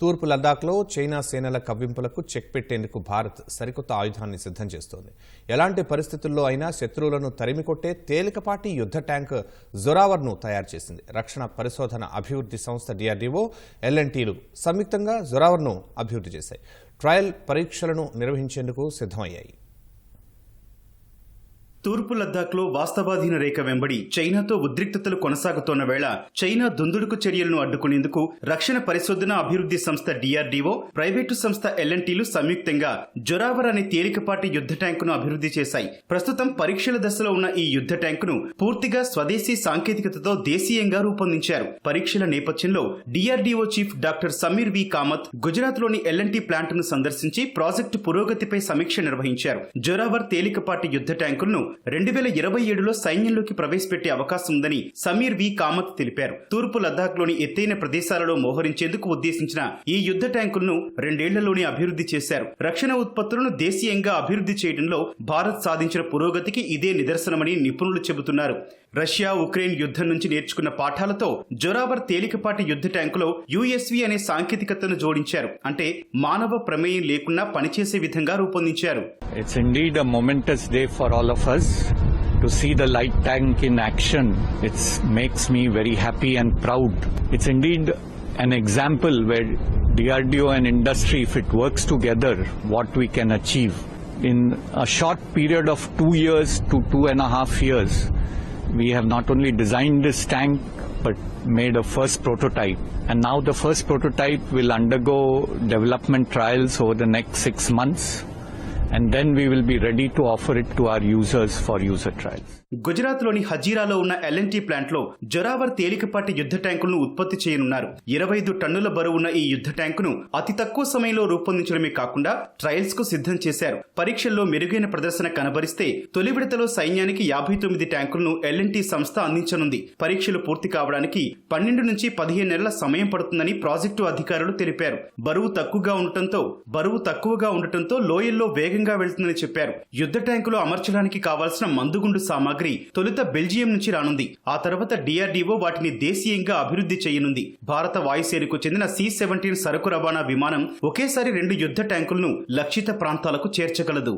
తూర్పు లద్దాఖ్లో చైనా సేనల కవ్వింపులకు చెక్ పెట్టేందుకు భారత్ సరికొత్త ఆయుధాన్ని సిద్ధం చేస్తోంది. ఎలాంటి పరిస్థితుల్లో అయినా శత్రువులను తరిమికొట్టే తేలికపాటి యుద్ధ ట్యాంక్ జొరావర్ను తయారు చేసింది. రక్షణ పరిశోధన అభివృద్ధి సంస్థ డిఆర్డీఓ ఎల్ఎన్టీలు సంయుక్తంగా జొరావర్ను అభివృద్ధి చేశాయి. ట్రయల్ పరీక్షలను నిర్వహించేందుకు సిద్ధమయ్యాయి. తూర్పు లద్దాఖ్లో వాస్తవాధీన రేఖ వెంబడి చైనాతో ఉద్రిక్తతలు కొనసాగుతోన్న వేళ చైనా దుందుడుకు చర్యలను అడ్డుకునేందుకు రక్షణ పరిశోధన అభివృద్ధి సంస్థ డిఆర్డీఓ ప్రైవేటు సంస్థ ఎల్ఎన్టీలు సంయుక్తంగా జొరావర్ అనే తేలికపాటి యుద్ధ ట్యాంకును అభివృద్ధి చేశాయి. ప్రస్తుతం పరీక్షల దశలో ఉన్న ఈ యుద్ధ ట్యాంకును పూర్తిగా స్వదేశీ సాంకేతికతతో దేశీయంగా రూపొందించారు. పరీక్షల నేపథ్యంలో DRDO chief doctor Sameer V. Kamat గుజరాత్లోని ఎల్ఎన్టీ ప్లాంట్ను సందర్శించి ప్రాజెక్టు పురోగతిపై సమీక్ష నిర్వహించారు. జొరావర్ తేలికపాటి యుద్ధ ట్యాంకులను రెండు వేల ఇరవై ఏడులో సైన్యంలోకి ప్రవేశపెట్టే అవకాశం ఉందని సమీర్ వి. కామత్ తెలిపారు. తూర్పు లద్దాఖ్లోని ఎత్తైన ప్రదేశాలలో మోహరించేందుకు ఉద్దేశించిన ఈ యుద్ధ ట్యాంకులను రెండేళ్ళలోనే అభివృద్ధి చేశారు. రక్షణ ఉత్పత్తులను దేశీయంగా అభివృద్ధి చేయడంలో భారత్ సాధించిన పురోగతికి ఇదే నిదర్శనమని నిపుణులు చెబుతున్నారు. రష్యా ఉక్రెయిన్ యుద్ధం నుంచి నేర్చుకున్న పాఠాలతో జొరావర్ తేలికపాటి యుద్ధ ట్యాంకులో యుఎస్వి అనే సాంకేతికతను జోడించారు అంటే మానవ ప్రమేయం లేకుండా పనిచేసే విధంగా రూపొందించారు It's indeed a momentous day for all of us to see the light tank in action. It makes me very happy and proud. It's indeed an example where DRDO and industry, if it works together, what we can achieve. In a short period of two years to two and a half years, we have not only designed this tank but made a first prototype. And now the first prototype will undergo development trials over the next six months and then we will be ready to offer it to our users for user trial గుజరాత్లోని హజీరాలో ఉన్న L&T ప్లాంట్లో జొరావర్ తేలికపాటి యుద్ధ ట్యాంకులను ఉత్పత్తి చేయనున్నారు. ఇరవై ఐదు టన్నుల బరువున్న ఈ యుద్ధ ట్యాంకును అతి తక్కువ సమయంలో రూపొందించడమే కాకుండా ట్రయల్స్కు సిద్ధం చేశారు. పరీక్షల్లో మెరుగైన ప్రదర్శన కనబరిస్తే తొలి విడతలో సైన్యానికి యాభై తొమ్మిది ట్యాంకులను ఎల్ఎన్టీ సంస్థ అందించనుంది. పరీక్షలు పూర్తి కావడానికి పన్నెండు నుంచి పదిహేను నెలల సమయం పడుతుందని ప్రాజెక్టు అధికారులు తెలిపారు. బరువు తక్కువగా ఉండటంతో బరువు తక్కువగా ఉండటంతో లోయల్లో వేగంగా వెళ్తుందని చెప్పారు. యుద్ధ ట్యాంకులో అమర్చడానికి కావాల్సిన మందుగుండు సామాగ్రి తొలుత బెల్జియం నుంచి రానుంది. ఆ తర్వాత డిఆర్డీఓ వాటిని దేశీయంగా అభివృద్ధి చేయనుంది. భారత వాయుసేనకు చెందిన సి సెవెంటీన్ సరుకు రవాణా విమానం ఒకేసారి రెండు యుద్ధ ట్యాంకులను లక్షిత ప్రాంతాలకు చేర్చగలదు.